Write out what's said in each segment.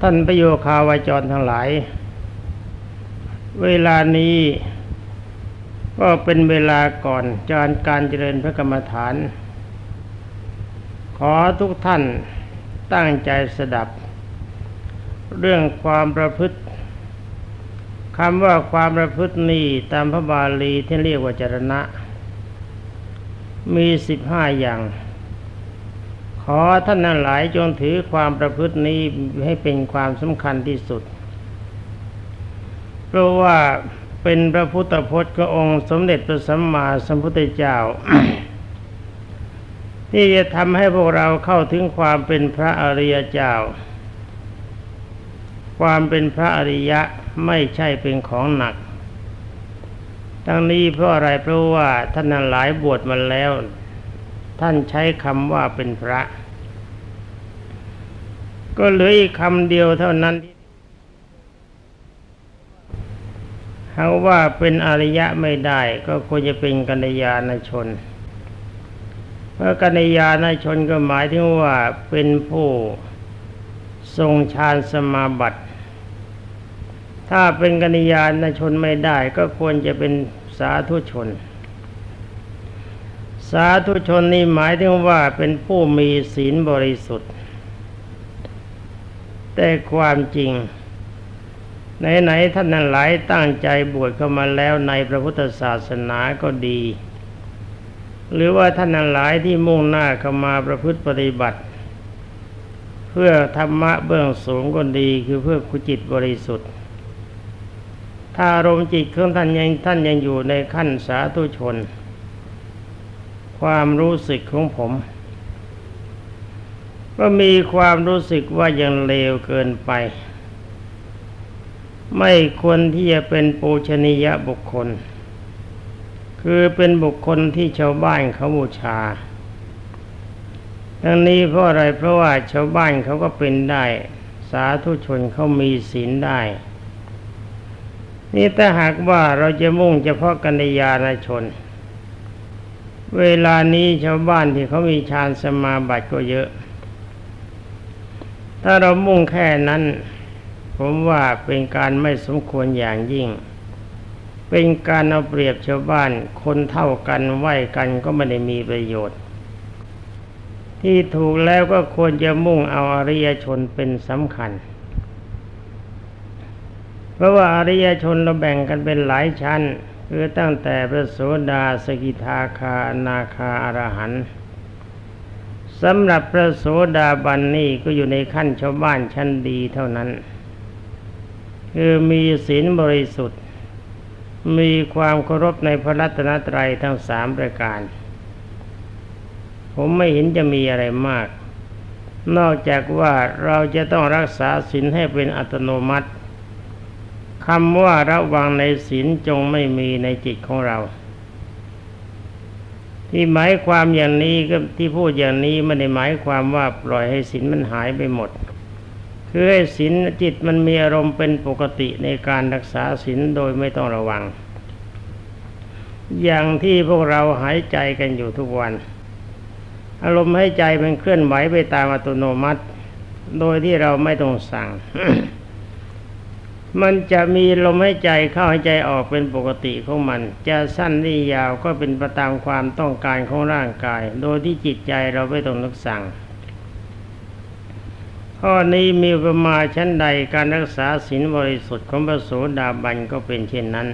ท่านประโยคาวาจรทั้งหลาย เวลานี้ก็เป็นเวลาก่อนจารการเจริญพระกรรมฐาน ขอทุกท่านตั้งใจสดับ เรื่องความประพฤติคำว่าความประพฤตินี้ตามพระบาลีที่เรียกว่าจรณะ มีสิบห้าอย่าง ขอท่านนั้นหลายจงถือความประพฤตินี้ให้เป็นความสำคัญที่สุด เพราะว่าเป็นพระพุทธพจน์ขององค์สมเด็จพระสัมมาสัมพุทธเจ้า ที่จะทำให้พวกเราเข้าถึงความเป็นพระอริยเจ้า ความเป็นพระอริยะไม่ใช่เป็นของหนักทั้งนี้เพราะอะไรเพราะว่าท่านนันหลายบวชมาแล้ว ท่านใช้คำว่าเป็นพระ ก็เหลืออีกคำเดียวเท่านั้นที่หากว่าเป็นอริยะไม่ได้ ก็ควรจะเป็นกัญญาณชน เพราะกัญญาณชนก็หมายถึงว่าเป็นผู้ทรงฌานสมาบัติ ถ้าเป็นกัญญาณชนไม่ได้ ก็ควรจะเป็นสาธุชน สาธุชนนี่หมายถึงว่าเป็นผู้มีศีลบริสุทธิ์ แต่ความจริงไหนๆท่านนั้นหลายตั้งใจบวชเข้ามาแล้วในพระพุทธศาสนาก็ดี หรือว่าท่านนั้นหลายที่มุ่งหน้าเข้ามาประพฤติปฏิบัติ เพื่อธรรมะเบื้องสูงก็ดีคือเพื่อคุจิตบริสุทธิ์ ถ้าอารมณ์จิตของท่านยังท่านยังอยู่ในขั้นสาธุชน ความรู้สึกของผม ก็มีความรู้สึกว่ายังเลวเกินไป ไม่ควรที่จะเป็นปูชนียบุคคล คือเป็นบุคคลที่ชาวบ้านเขาบูชาดังนี้เพราะอะไรเพราะว่าชาวบ้านเขาก็เป็นได้ สาธุชนเขามีศีลได้ นี่ถ้าหากว่าเราจะมุ่งเฉพาะกัญญาณชน เวลานี้ชาวบ้านที่เขามีฌานสมาบัติก็เยอะ ถ้าเรามุ่งแค่นั้น ผมว่าเป็นการไม่สมควรอย่างยิ่ง เป็นการเอาเปรียบชาวบ้าน คนเท่ากันไหวกันก็ไม่ได้มีประโยชน์ ที่ถูกแล้วก็ควรจะมุ่งเอาอริยชนเป็นสำคัญ เพราะว่าอริยชนเราแบ่งกันเป็นหลายชั้น คือตั้งแต่พระโสดาสกิทาคาอนาคาอรหันต์สำหรับพระโสดาบันนี่ก็อยู่ในขั้นชาวบ้านชั้นดีเท่านั้น คือมีศีลบริสุทธิ์ มีความเคารพในพระรัตนตรัยทั้งสามประการ ผมไม่เห็นจะมีอะไรมาก นอกจากว่าเราจะต้องรักษาศีลให้เป็นอัตโนมัติ คำว่าระวังในศีลจงไม่มีในจิตของเรา ที่หมายความอย่างนี้ก็ที่พูดอย่างนี้ไม่ได้หมายความว่าปล่อยให้ศีลมันหายไปหมด คือให้ศีลจิตมันมีอารมณ์เป็นปกติในการรักษาศีลโดยไม่ต้องระวัง อย่างที่พวกเราหายใจกันอยู่ทุกวัน อารมณ์ให้ใจมันเคลื่อนไหวไปตามอัตโนมัติ โดยที่เราไม่ต้องสั่ง มันจะมีลมหายใจเข้าหายใจออกเป็นปกติของมัน จะสั้นหรือยาวก็เป็นไปตามความต้องการของร่างกาย โดยที่จิตใจเราไม่ต้องนึกสั่ง ข้อนี้มีประมาชั้นใดการรักษาศีลบริสุทธิ์ของพระโสดาบันก็เป็นเช่นนั้น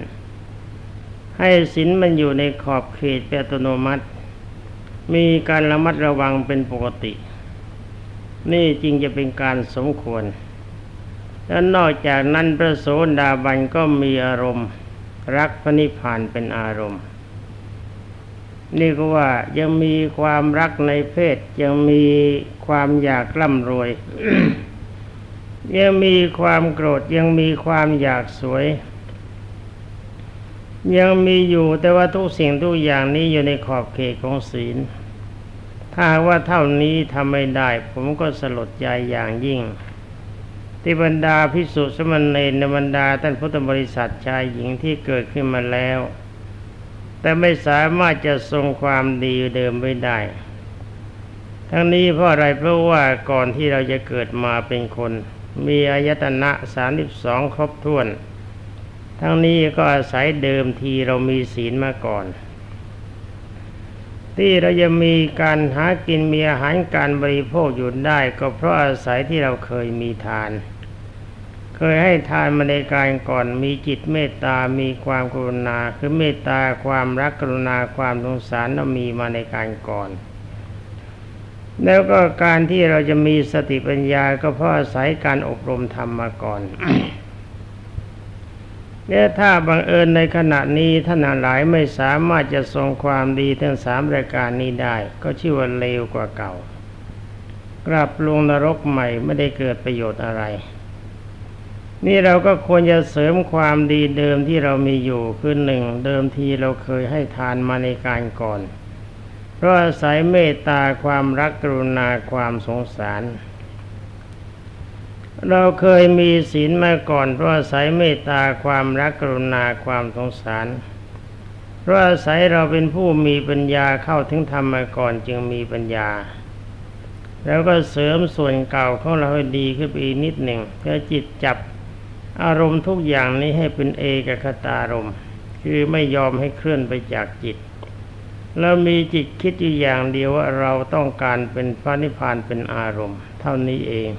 ให้ศีลมันอยู่ในขอบเขตเป็นอัตโนมัติ มีการระมัดระวังเป็นปกติ นี่จริงจะเป็นการสมควร และนอกจากนั้นพระโสดาบันก็มีอารมณ์ รักพระนิพพานเป็นอารมณ์ นี่ก็ว่ายังมีความรักในเพศ ยังมีความอยากร่ำรวย ยังมีความโกรธยังมีความอยากสวย ยังมีอยู่แต่ว่าทุกสิ่งทุกอย่างนี้อยู่ในขอบเขตของศีล ถ้าว่าเท่านี้ทำไม่ได้ ผมก็สลดใจอย่างยิ่ง ที่บรรดาพิสุสมณเณรในบรรดาท่านพุทธบริษัทชายหญิงที่เกิดขึ้นมาแล้ว แต่ไม่สามารถจะทรงความดีเดิมไว้ได้ ทั้งนี้เพราะอะไรเพราะว่าก่อนที่เราจะเกิดมาเป็นคน มีอายตนะสามสิบสองครบถ้วน ทั้งนี้ก็อาศัยเดิมทีเรามีศีลมาก่อน ที่เราจะมีการหากินมีอาหารการบริโภคอยู่ได้ ก็เพราะอาศัยที่เราเคยมีทาน เคยให้ทานมาในการก่อนมีจิตเมตตา มีความกรุณา คือเมตตาความรักกรุณาความสงสารเรามีมาในการก่อน แล้วก็การที่เราจะมีสติปัญญาก็เพราะอาศัยการอบรมธรรมมาก่อน เนี่ยถ้าบังเอิญในขณะนี้ท่านหลายไม่สามารถจะทรงความดีทั้งสามรายการนี้ได้ ก็ชื่อว่าเลวกว่าเก่า กลับลงนรกใหม่ไม่ได้เกิดประโยชน์อะไร นี่เราก็ควรจะเสริมความดีเดิมที่เรามีอยู่คือหนึ่งเดิมทีเราเคยให้ทานมาในการก่อน เพราะอาศัยเมตตาความรักกรุณาความสงสาร เราเคยมีศีลมาก่อนเพราะอาศัยเมตตาความรักกรุณาความสงสาร เพราะอาศัยเราเป็นผู้มีปัญญาเข้าถึงธรรมมาก่อนจึงมีปัญญา แล้วก็เสริมส่วนเก่าของเราให้ดีขึ้นไปอีกนิดหนึ่งเพื่อจิตจับอารมณ์ทุกอย่างนี้ให้เป็นเอกคตารมณ์ คือไม่ยอมให้เคลื่อนไปจากจิต แล้วมีจิตคิดอยู่อย่างเดียวว่าเราต้องการเป็นพระนิพพานเป็นอารมณ์ เท่านี้เอง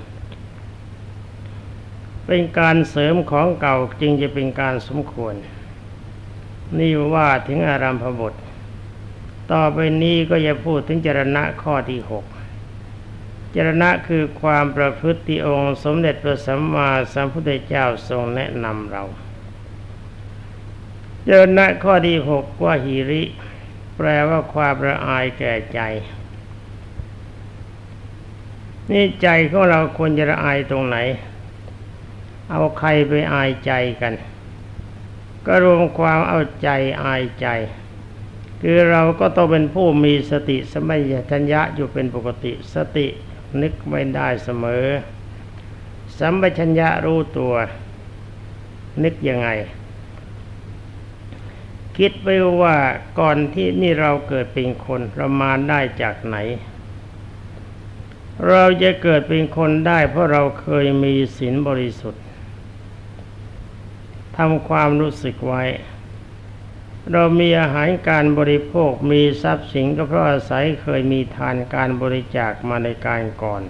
เป็นการเสริมของเก่าจึงจะเป็นการสมควร นี่ว่าถึงอารัมพบท ต่อไปนี้ก็จะพูดถึงจรณะข้อที่หกจรณะคือความประพฤติองค์สมเด็จพระสัมมาสัมพุทธเจ้าทรงแนะนำเราจรณะข้อที่หกว่าหิริ แปลว่าความระอายแก่ใจนี่ใจของเราควรจะระอายตรงไหน เอาใครไปอายใจกัน ก็รวมความเอาใจอายใจ คือเราก็ต้องเป็นผู้มีสติสมัยทัญญะอยู่เป็นปกติสตินึกไม่ได้เสมอ สัมปชัญญะรู้ตัว นึกยังไง คิดไปว่าก่อนที่นี่เราเกิดเป็นคนเรามาได้จากไหนเราจะเกิดเป็นคนได้เพราะเราเคยมีศีลบริสุทธิ์ ทำความรู้สึกไว้ เรามีอาหารการบริโภคมีทรัพย์สินก็เพราะอาศัยเคยมีทานการบริจาคมาในการก่อน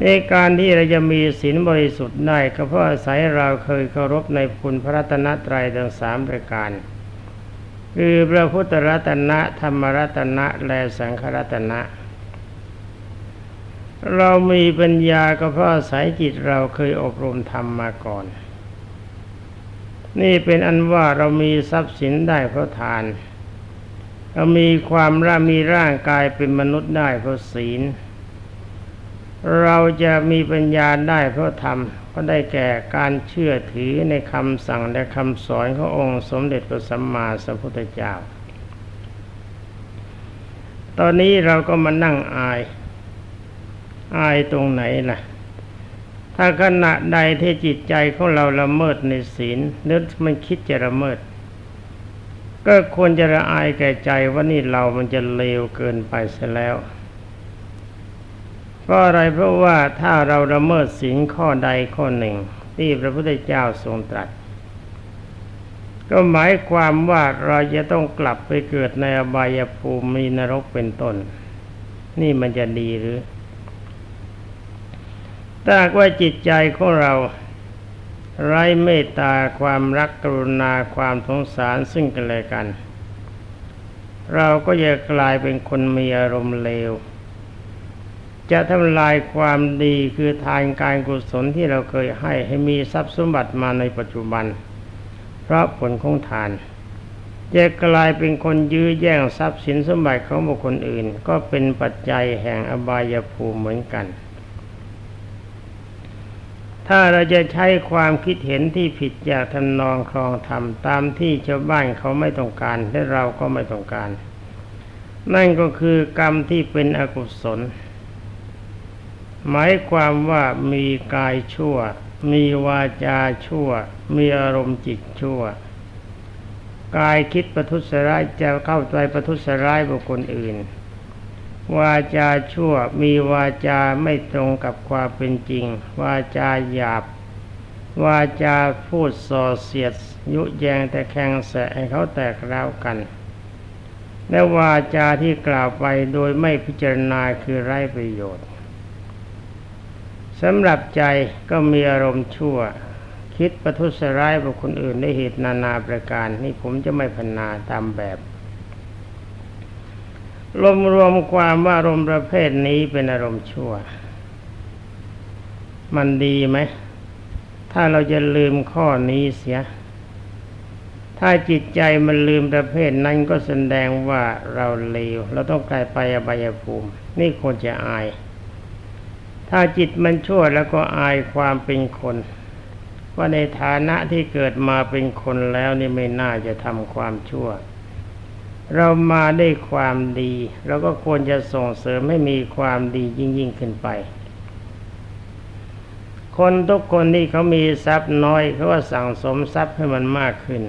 ในการที่เราจะมีศีลบริสุทธิ์ได้ก็เพราะอาศัยเราเคยเคารพในคุณพระรัตนตรัยทั้งสามประการ คือพระพุทธรัตนะธรรมรัตนะและสังฆรัตนะเรามีปัญญาก็เพราะอาศัยจิตเราเคยอบรมธรรมมาก่อน นี่เป็นอันว่าเรามีทรัพย์สินได้เพราะทาน เรามีความร่ามีร่างกายเป็นมนุษย์ได้เพราะศีล เราจะมีปัญญาได้เพราะธรรมก็ได้แก่การเชื่อถือในคำสั่งและคำสอนขององค์สมเด็จพระสัมมาสัมพุทธเจ้า ตอนนี้เราก็มานั่งอาย อายตรงไหนล่ะ ถ้าขณะใดที่จิตใจของเราละเมิดในศีลนึกมันคิดจะละเมิด ก็ควรจะละอายแก่ใจว่านี่เรามันจะเลวเกินไปเสียแล้ว เพราะอะไรเพราะว่าถ้าเราละเมิดศีลข้อใดข้อหนึ่ง ที่พระพุทธเจ้าทรงตรัส ก็หมายความว่าเราจะต้องกลับไปเกิดในอบายภูมินรกเป็นต้น นี่มันจะดีหรือ ถ้าว่าจิตใจของเรา ไร้เมตตาความรักกรุณาความสงสารซึ่งกันและกัน เราก็จะกลายเป็นคนมีอารมณ์เลว จะทำลายความดีคือทานการกุศลที่เราเคยให้ให้มีทรัพย์สมบัติมาในปัจจุบัน เพราะผลของทานจะกลายเป็นคนยื้อแย่งทรัพย์สินสมบัติของบุคคลอื่น ก็เป็นปัจจัยแห่งอบายภูมิเหมือนกัน ถ้าเราจะใช้ความคิดเห็นที่ผิดจากทำนองครองธรรมตามที่ชาวบ้านเขาไม่ต้องการและเราก็ไม่ต้องการ นั่นก็คือกรรมที่เป็นอกุศล หมายความว่ามีกายชั่ว มีวาจาชั่ว มีอารมณ์จิตชั่ว กายคิดประทุษร้ายจะเข้าใจประทุษร้ายบุคคลอื่น วาจาชั่วมีวาจาไม่ตรงกับความเป็นจริง วาจาหยาบ วาจาพูดส่อเสียด ยุแยงแต่แข่งแสให้เขาแตกร้าวกัน และวาจาที่กล่าวไปโดยไม่พิจารณาคือไร้ประโยชน์สำหรับใจก็มีอารมณ์ชั่ว คิดประทุษร้ายบุคคลอื่นได้เหตุนานาประการ นี่ผมจะไม่พรรณนาตามแบบ รวมรวมความว่าอารมณ์ประเภทนี้เป็นอารมณ์ชั่ว มันดีไหม ถ้าเราจะลืมข้อนี้เสีย ถ้าจิตใจมันลืมประเภทนั้นก็แสดงว่าเราเลวเราต้องกลายไปอบายภูมิ นี่ควรจะอาย ถ้าจิตมันชั่วแล้วก็อายความเป็นคน ว่าในฐานะที่เกิดมาเป็นคนแล้วนี่ไม่น่าจะทำความชั่ว เรามาได้ความดีเราก็ควรจะส่งเสริมให้มีความดียิ่งยิ่งขึ้นไป คนทุกคนที่เขามีทรัพย์น้อยเขาก็สั่งสมทรัพย์ให้มันมากขึ้น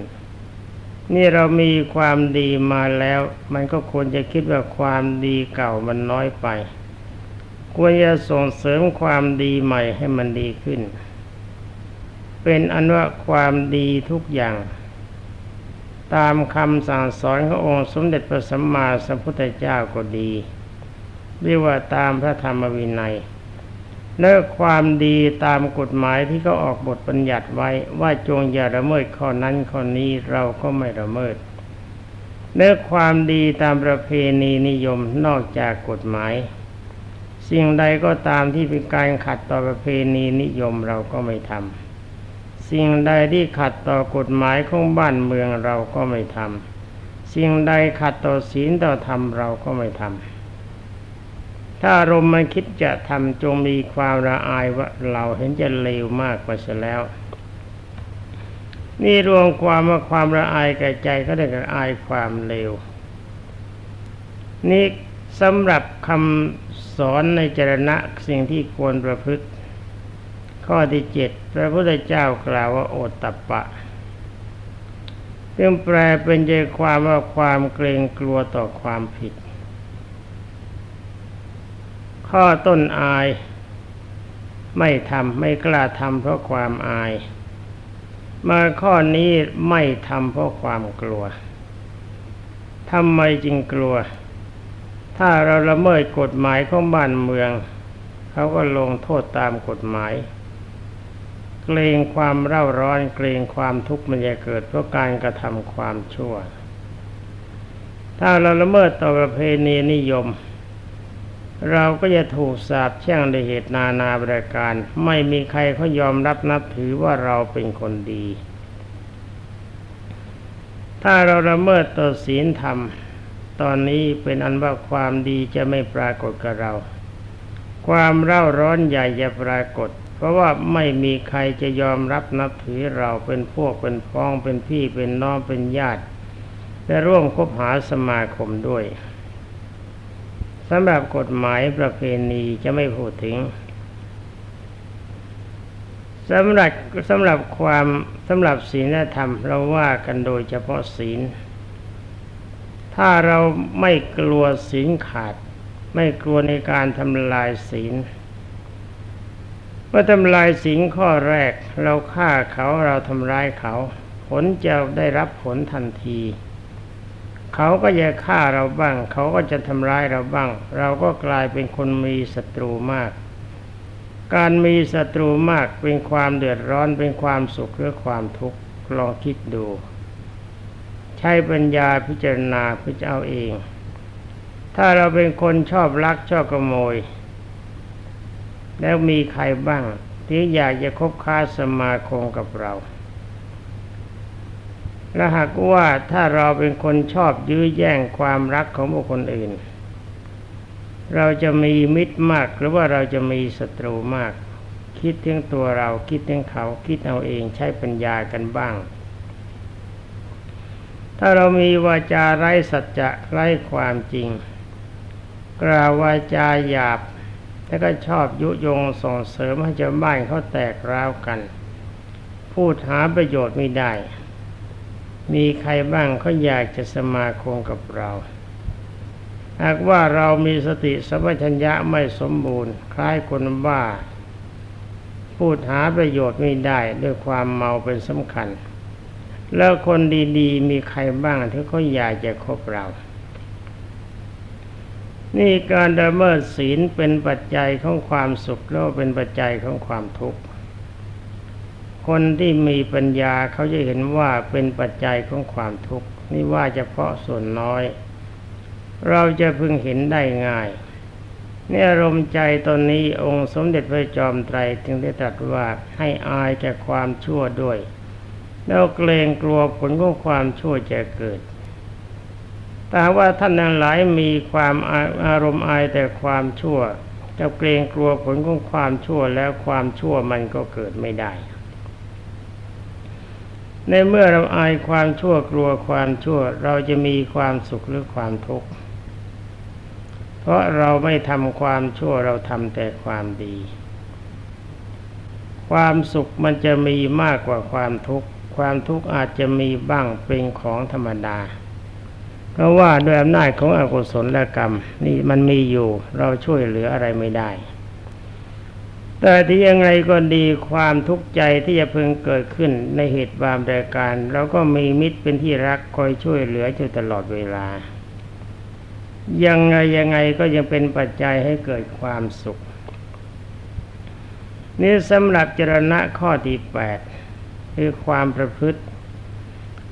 นี่เรามีความดีมาแล้ว มันก็ควรจะคิดว่าความดีเก่ามันน้อยไป ควรจะส่งเสริมความดีใหม่ให้มันดีขึ้น เป็นอันว่าความดีทุกอย่าง ตามคำสั่งสอนขององค์สมเด็จพระสัมมาสัมพุทธเจ้าก็ดีเรียกว่าตามพระธรรมวินัยและความดีตามกฎหมายที่เขาออกบทบัญญัติไว้ว่าจงอย่าละเมิดข้อนั้นข้อนี้เราก็ไม่ละเมิดเนื้อความดีตามประเพณีนิยมนอกจากกฎหมาย สิ่งใดก็ตามที่เป็นการขัดต่อประเพณีนิยมเราก็ไม่ทำ สิ่งใดที่ขัดต่อกฎหมายของบ้านเมืองเราก็ไม่ทำสิ่งใดขัดต่อศีลต่อธรรมเราก็ไม่ทำถ้าอารมณ์มันคิดจะทำจงมีความละอายว่าเราเห็นจะเลวมากกว่าเสียแล้ว นี่รวมความว่าความละอายแก่ใจก็ได้กับอายความเลวนี่สำหรับคำสอนในจรณะสิ่งที่ควรประพฤติ ข้อที่เจ็ดพระพุทธเจ้ากล่าวว่าโอตตะปะเพื่อแปลเป็นใจความว่าความเกรงกลัวต่อความผิด ข้อต้นอาย ไม่ทำไม่กล้าทำเพราะความอาย มาข้อนี้ไม่ทำเพราะความกลัวทำไมจึงกลัว ถ้าเราละเมิดกฎหมายของบ้านเมือง เขาก็ลงโทษตามกฎหมาย เกรงความเร่าร้อนเกรงความทุกข์มันจะเกิดเพราะการกระทำความชั่ว ถ้าเราละเมิดต่อประเพณีนิยม เราก็จะถูกสาบแช่งในเหตุนานาบริการ ไม่มีใครเขายอมรับนับถือว่าเราเป็นคนดี ถ้าเราละเมิดต่อศีลธรรม ตอนนี้เป็นอันว่าความดีจะไม่ปรากฏกับเราความเร่าร้อนใหญ่จะปรากฏ เพราะว่าไม่มีใครจะยอมรับนับถือเราเป็นพวกเป็นพ้องเป็นพี่เป็นน้องเป็นญาติและร่วมคบหาสมาคมด้วยสำหรับกฎหมายประเพณีจะไม่พูดถึงสำหรับสำหรับความสำหรับศีลธรรมเราว่ากันโดยเฉพาะศีล ถ้าเราไม่กลัวศีลขาด ไม่กลัวในการทำลายศีล เมื่อทำลายศีลข้อแรก เราฆ่าเขาเราทำร้ายเขา ผลจะได้รับผลทันที เขาก็จะฆ่าเราบ้าง เขาก็จะทำร้ายเราบ้าง เราก็กลายเป็นคนมีศัตรูมาก การมีศัตรูมากเป็นความเดือดร้อนเป็นความสุขหรือความทุกข์ลองคิดดู ใช้ปัญญาพิจารณาพิจารณาเอง ถ้าเราเป็นคนชอบลักชอบขโมย แล้วมีใครบ้างที่อยากจะคบค้าสมาคมกับเรา และหากว่าถ้าเราเป็นคนชอบยื้อแย่งความรักของบุคคลอื่น เราจะมีมิตรมากหรือว่าเราจะมีศัตรูมาก คิดถึงตัวเราคิดถึงเขาคิดเอาเองใช้ปัญญากันบ้าง ถ้าเรามีวาจาไร้สัจจะไร้ความจริง กล่าววาจาหยาบ แล้วก็ชอบยุยงส่งเสริมให้ชาวบ้านเขาแตกร้าวกัน พูดหาประโยชน์ไม่ได้ มีใครบ้างเขาอยากจะสมาคมกับเราหากว่าเรามีสติสัมปชัญญะไม่สมบูรณ์ คล้ายคนบ้า พูดหาประโยชน์ไม่ได้ด้วยความเมาเป็นสำคัญ แล้วคนดีๆ มีใครบ้างที่เขาอยากจะคบเรา นี่การดำเมิดศีลเป็นปัจจัยของความสุขแล้วเป็นปัจจัยของความทุกข์คนที่มีปัญญาเขาจะเห็นว่าเป็นปัจจัยของความทุกข์นี่ว่าเฉพาะส่วนน้อย เราจะพึงเห็นได้ง่ายนี่อารมณ์ใจตอนนี้องค์สมเด็จพระจอมไตรจึงได้ตรัสว่าให้อายจากความชั่วด้วย แล้วเกรงกลัวผลของความชั่วจะเกิด แต่ว่าท่านทั้งหลายมีความอาอารมณ์อายแต่ความชั่วจะเกรงกลัวผลของความชั่วแล้วความชั่วมันก็เกิดไม่ได้ ในเมื่อเราอายความชั่วกลัวความชั่ว เราจะมีความสุขหรือความทุกข์ เพราะเราไม่ทำความชั่วเราทำแต่ความดี ความสุขมันจะมีมากกว่าความทุกข์ ความทุกข์อาจจะมีบ้างเป็นของธรรมดา เพราะว่าด้วยอำนาจของอกุศลและกรรม นี่มันมีอยู่เราช่วยเหลืออะไรไม่ได้ แต่ที่ยังไงก็ดีความทุกข์ใจที่จะพึงเกิดขึ้นในเหตุบามรายการเราก็มีมิตรเป็นที่รักคอยช่วยเหลืออยู่ตลอดเวลา ยังไงยังไงก็ยังเป็นปัจจัยให้เกิดความสุข นี่สำหรับจรณะข้อที่แปดคือความประพฤติ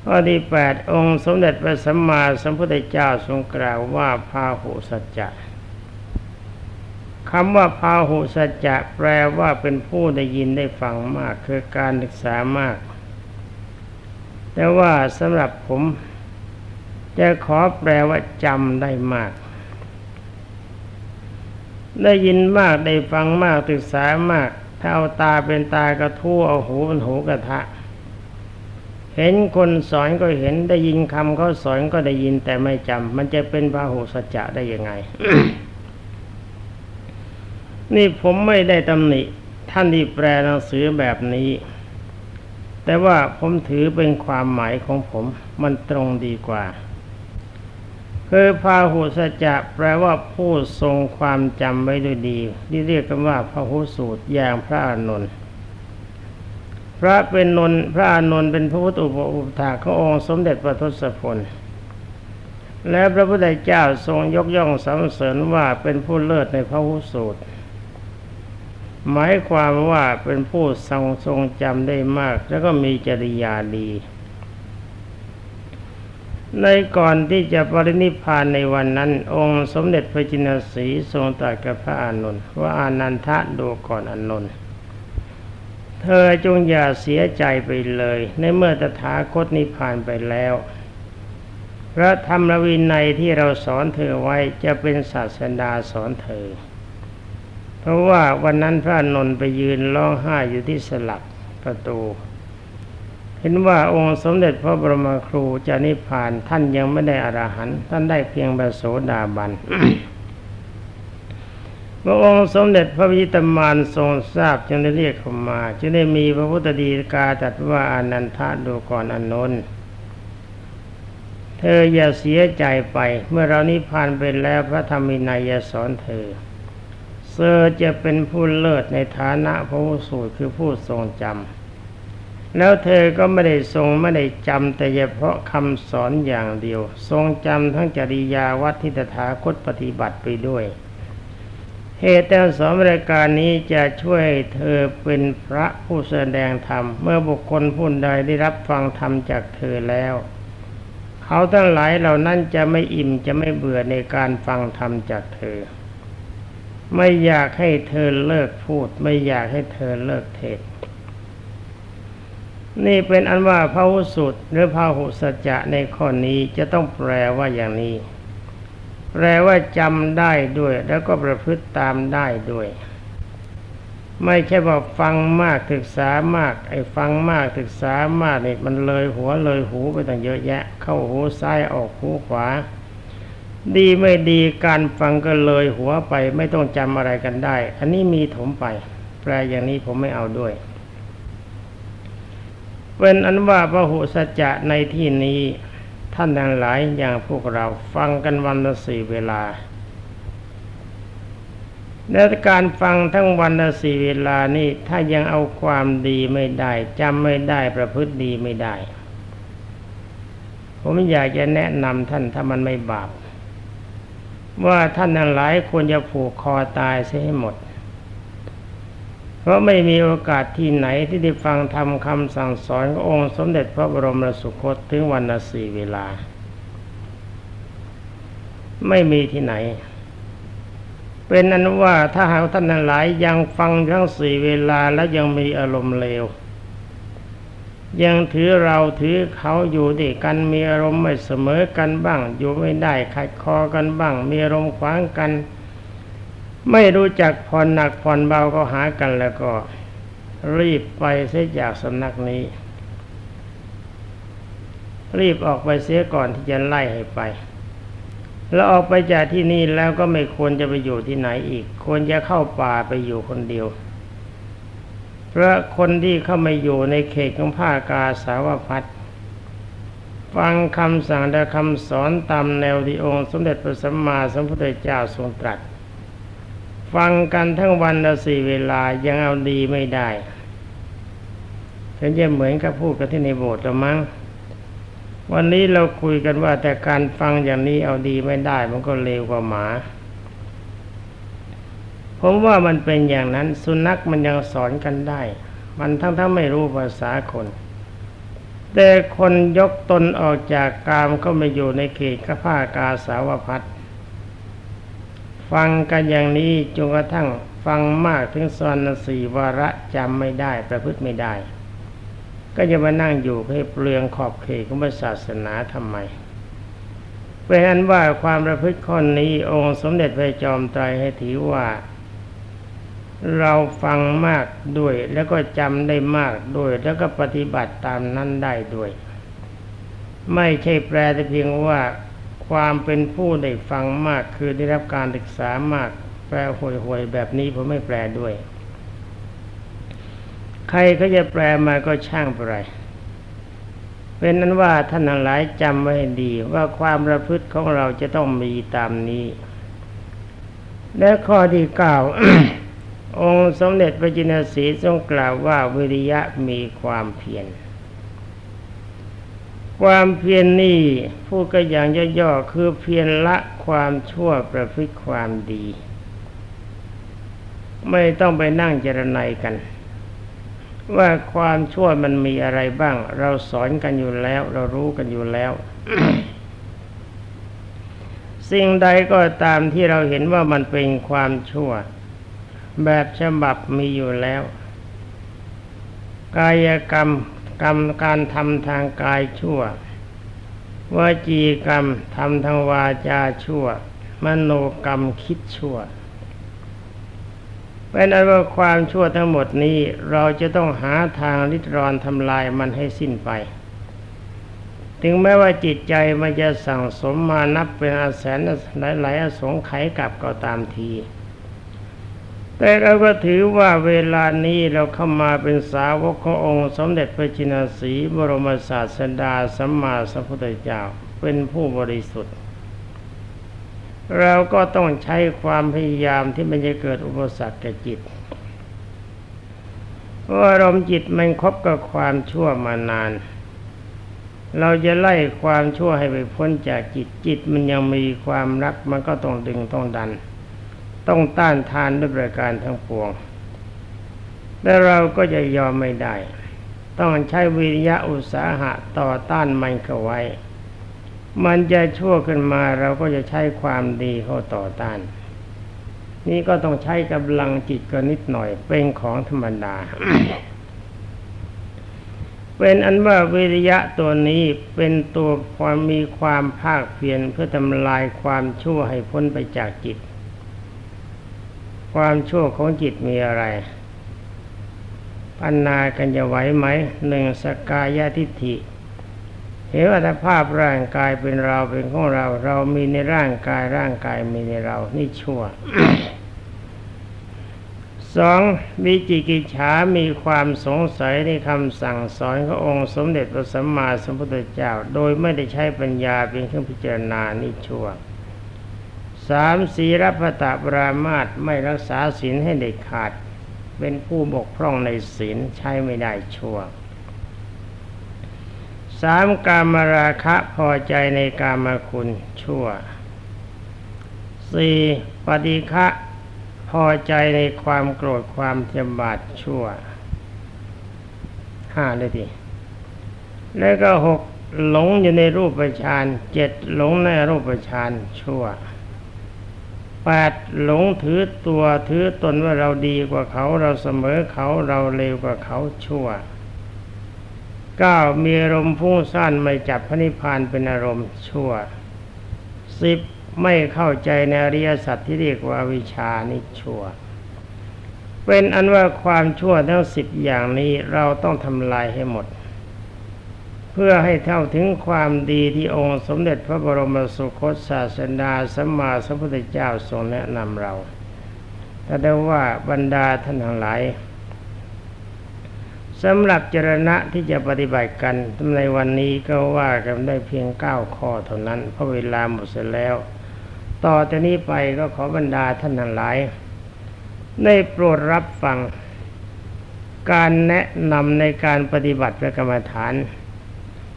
ข้อที่แปดองค์สมเด็จพระสัมมาสัมพุทธเจ้าทรงกล่าวว่าพาหุสัจจะคำว่าพาหุสัจจะแปลว่าเป็นผู้ได้ยินได้ฟังมากคือการศึกษามาก แต่ว่าสำหรับผม จะขอแปลว่าจำได้มาก ได้ยินมากได้ฟังมากศึกษามาก ถ้าเอาตาเป็นตากระทู้เอาหูเป็นหูกระทะ เห็นคนสอนก็เห็นได้ยินคำเขาสอนก็ได้ยินแต่ไม่จำมันจะเป็นพาหุสัจจะได้ยังไง นี่ผมไม่ได้ตำหนิ ท่านที่แปลหนังสือแบบนี้ แต่ว่าผมถือเป็นความหมายของผม มันตรงดีกว่าคือพาหุสัจจะแปลว่าผู้ทรงความจำไว้ด้วยดีที่เรียกกันว่าพระหุสูตรอย่างพระอานนท์ พระเป็นนนพระอานนท์เป็นพระพุทธอุปอุปถาขององค์สมเด็จพระทศพล และพระพุทธเจ้าทรงยกย่องสรรเสริญว่าเป็นผู้เลิศในพระหุสูตร หมายความว่าเป็นผู้ทรงทรงจำได้มาก แล้วก็มีจริยาดี ในก่อนที่จะปรินิพพานในวันนั้น องค์สมเด็จพระจินสีทรงตรัสกับพระอานนท์ว่าอานันทะดูก่อนอานนท์ เธอจงอย่าเสียใจไปเลย ในเมื่อตถาคตนิพพานไปแล้ว พระธรรมวินัยที่เราสอนเธอไว้จะเป็นศาสดาสอนเธอ เพราะว่าวันนั้นพระนนท์ไปยืนร้องไห้อยู่ที่สลักประตู เห็นว่าองค์สมเด็จพระบรมครูจะนิพพานท่านยังไม่ได้อรหันต์ท่านได้เพียงแบบโสดาบัน เมื่องค์สมเด็จพระวิตามานทรงทราบจึงได้เรียกเข้ามา จึงได้มีพระพุทธดีกาตรัสว่าอนันทะดูก่อนอนนนท์เธออย่าเสียใจไป เมื่อเรานิพพานไปแล้วพระธรรมินัยสอนเธอ เธอจะเป็นผู้เลิศในฐานะพระผู้สูตรคือผู้ทรงจำแล้วเธอก็ไม่ได้ทรงไม่ได้จำแต่เฉพาะคำสอนอย่างเดียว ทรงจำทั้งจริยาวัดทิตถาคตปฏิบัติไปด้วย เหตุแต่สองรายการนี้จะช่วยเธอเป็นพระผู้แสดงธรรม เมื่อบุคคลผู้ใดได้รับฟังธรรมจากเธอแล้ว เขาทั้งหลายเหล่านั้นจะไม่อิ่มจะไม่เบื่อในการฟังธรรมจากเธอ ไม่อยากให้เธอเลิกพูด ไม่อยากให้เธอเลิกเทศน์นี่เป็นอันว่าพระหุสุตหรือพระหุสัจจะในข้อนี้จะต้องแปลว่าอย่างนี้ แปลว่าจำได้ด้วย แล้วก็ประพฤติตามได้ด้วย ไม่ใช่ว่าฟังมากศึกษามาก ไอ้ฟังมากศึกษามากนี่มันเลยหัวเลยหูไปตั้งเยอะแยะ เข้าหูซ้ายออกหูขวา ดีไม่ดีการฟังก็เลยหัวไป ไม่ต้องจำอะไรกันได้ อันนี้มีถมไป แปลอย่างนี้ผมไม่เอาด้วยเป็นอันว่าพระหุสัจจะในที่นี้ ท่านทั้งหลายอย่างพวกเราฟังกันวันละสี่เวลาและการฟังทั้งวันละสี่เวลานี่ถ้ายังเอาความดีไม่ได้จำไม่ได้ประพฤติดีไม่ได้ ผมอยากจะแนะนำท่านถ้ามันไม่บาปว่าท่านทั้งหลายควรจะผูกคอตายเสียให้หมด เพราะไม่มีโอกาสที่ไหนที่ได้ฟังทำคำสั่งสอนขององค์สมเด็จพระบรมสุคตถึงวันละสี่เวลา ไม่มีที่ไหน เป็นนั้นว่าถ้าหากท่านหลายยังฟังทั้งสี่เวลาแล้วยังมีอารมณ์เลวยังถือเราถือเขาอยู่ด้วยกันมีอารมณ์ไม่เสมอกันบ้าง อยู่ไม่ได้ขัดคอกันบ้าง มีอารมณ์ขวางกัน ไม่รู้จักผ่อนหนักผ่อนเบาก็หากันแล้วก็รีบไปเสียจากสำนักนี้ รีบออกไปเสียก่อนที่จะไล่ให้ไป แล้วออกไปจากที่นี่แล้วก็ไม่ควรจะไปอยู่ที่ไหนอีก ควรจะเข้าป่าไปอยู่คนเดียว เพราะคนที่เข้ามาอยู่ในเขตของผ้ากาสาวพัดฟังคำสั่งและคำสอนตามแนวที่องค์ สมเด็จพระสัมมาสัมพุทธเจ้าทรงตรัส ฟังกันทั้งวันละสี่เวลายังเอาดีไม่ได้ฉันจะเหมือนกับพูดกันที่ในโบสถ์ละมั้งวันนี้เราคุยกันว่าแต่การฟังอย่างนี้เอาดีไม่ได้ มันก็เลวกว่าหมาผมว่ามันเป็นอย่างนั้นสุนัขมันยังสอนกันได้ มันทั้งทั้งไม่รู้ภาษาคน แต่คนยกตนออกจากกามก็ไม่อยู่ในเขตกผ้ากาสาวพัด ฟังกันอย่างนี้จนกระทั่งฟังมากถึงสอนสี่วาระจำไม่ได้ประพฤติไม่ได้ ก็จะมานั่งอยู่เพื่อเปลืองขอบเขตของศาสนาทำไมเป็นอันว่าความประพฤติข้อนี้องค์สมเด็จพระจอมไตรให้ถือว่า เราฟังมากด้วย แล้วก็จำได้มากด้วย แล้วก็ปฏิบัติตามนั้นได้ด้วย ไม่ใช่แปลแต่เพียงว่า ความเป็นผู้ได้ฟังมากคือได้รับการศึกษามาก แปลห่วยๆแบบนี้ผมไม่แปลด้วย ใครก็จะแปลมาก็ช่างไปไรเป็นนั้นว่าท่านหลายจำไว้ดีว่าความประพฤติของเราจะต้องมีตามนี้ และข้อที่เก้าองค์สมเด็จพระจินสีทรงกล่าวว่าวิริยะมีความเพียร ความเพียรนนี่พูดก็อย่างย่อๆคือเพียรละความชั่วประพฤติความดี ไม่ต้องไปนั่งเจรไนกัน ว่าความชั่วมันมีอะไรบ้าง เราสอนกันอยู่แล้ว เรารู้กันอยู่แล้ว สิ่งใดก็ตามที่เราเห็นว่ามันเป็นความชั่ว แบบฉบับมีอยู่แล้ว กายกรรม กรรมการทำทางกายชั่ววจีกรรมทำทางวาจาชั่ว มโนกรรมคิดชั่วเป็นอันว่าความชั่วทั้งหมดนี้เราจะต้องหาทางริดรอนทำลายมันให้สิ้นไป ถึงแม้ว่าจิตใจมันจะสั่งสมมานับเป็นอาแสนหลายๆอสงไขยกับก็ตามที แต่เราก็ถือว่าเวลานี้เราเข้ามาเป็นสาวกขององค์สมเด็จพระจินสีบรมศาสดาสัมมาสัมพุทธเจ้าเป็นผู้บริสุทธิ์ เราก็ต้องใช้ความพยายามที่มันจะเกิดอุปสรรคแก่จิตเพราะอารมณ์จิตมันคบกับความชั่วมานาน เราจะไล่ความชั่วให้ไปพ้นจากจิตจิตมันยังมีความรักมันก็ต้องดึงต้องดัน ต้องต้านทานด้วยประการทั้งปวง แต่เราก็จะยอมไม่ได้ ต้องใช้วิริยะอุตสาหะต่อต้านมันเข้าไว้ มันจะชั่วขึ้นมาเราก็จะใช้ความดีเข้าต่อต้าน นี่ก็ต้องใช้กำลังจิตก็นิดหน่อย เป็นของธรรมดาเป็นอันว่าวิริยะตัวนี้เป็นตัวความมีความภาคเพียรเพื่อทำลายความชั่วให้พ้นไปจากจิต ความชั่วของจิตมีอะไร ปัญนากันจะไหวไหมหนึ่งสกายาทิฏฐิเห็นว่าถ้าภาพร่างกายเป็นเราเป็นของเรา เรามีในร่างกายร่างกายมีในเรา นี่ชั่วสองวิจิกิจฉามีความสงสัยในคำสั่งสอนขององค์สมเด็จพระสัมมาสัมพุทธเจ้า โดยไม่ได้ใช้ปัญญาเป็นเครื่องพิจารณานี่ชั่ว สามศีรพตะปรามาตไม่รักษาศีลให้เด็ดขาด เป็นผู้บกพร่องในศีลใช้ไม่ได้ชั่วสามกามราคะพอใจในกามคุณชั่วสี่ปฏิฆะพอใจในความโกรธความเทียมบาดชั่วห้าเลยทีแล้วก็หกหลงอยู่ในรูปฌานเจ็ดหลงในรูปฌานชั่ว แปดหลงถือตัวถือตนว่าเราดีกว่าเขาเราเสมอเขาเราเลวกว่าเขาชั่วเก้ามีอารมณ์พุ่งสั้นไม่จับพระนิพพานเป็นอารมณ์ชั่วสิบไม่เข้าใจในอริยสัจที่เรียกว่าวิชานิชั่ว เป็นอันว่าความชั่วทั้งสิบอย่างนี้เราต้องทำลายให้หมด พื่อให้เท่าถึงความดีที่องค์สมเด็จพระบรมสุคตศาสดาสัมมาสัมพุทธเจ้าทรงแนะนำเราแต่ได้ว่าบรรดาท่านทั้งหลายสำหรับจรณะที่จะปฏิบัติกันในวันนี้ก็ว่ากันได้เพียงเก้าข้อเท่านั้นเพราะเวลาหมดเสร็จแล้ว ต่อจากนี้ไปก็ขอบรรดาท่านทั้งหลายได้โปรดรับฟัง การแนะนำในการปฏิบัติพระกรรมฐาน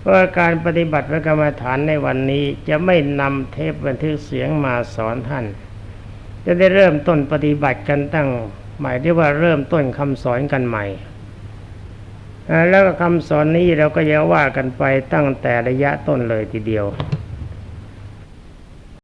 เพราะการปฏิบัติพระกรรมฐานในวันนี้จะไม่นำเทปบันทึกเสียงมาสอนท่าน จะได้เริ่มต้นปฏิบัติกันตั้งหมายที่ว่าเริ่มต้นคำสอนกันใหม่ แล้วคำสอนนี้เราก็จะว่ากันไปตั้งแต่ระยะต้นเลยทีเดียว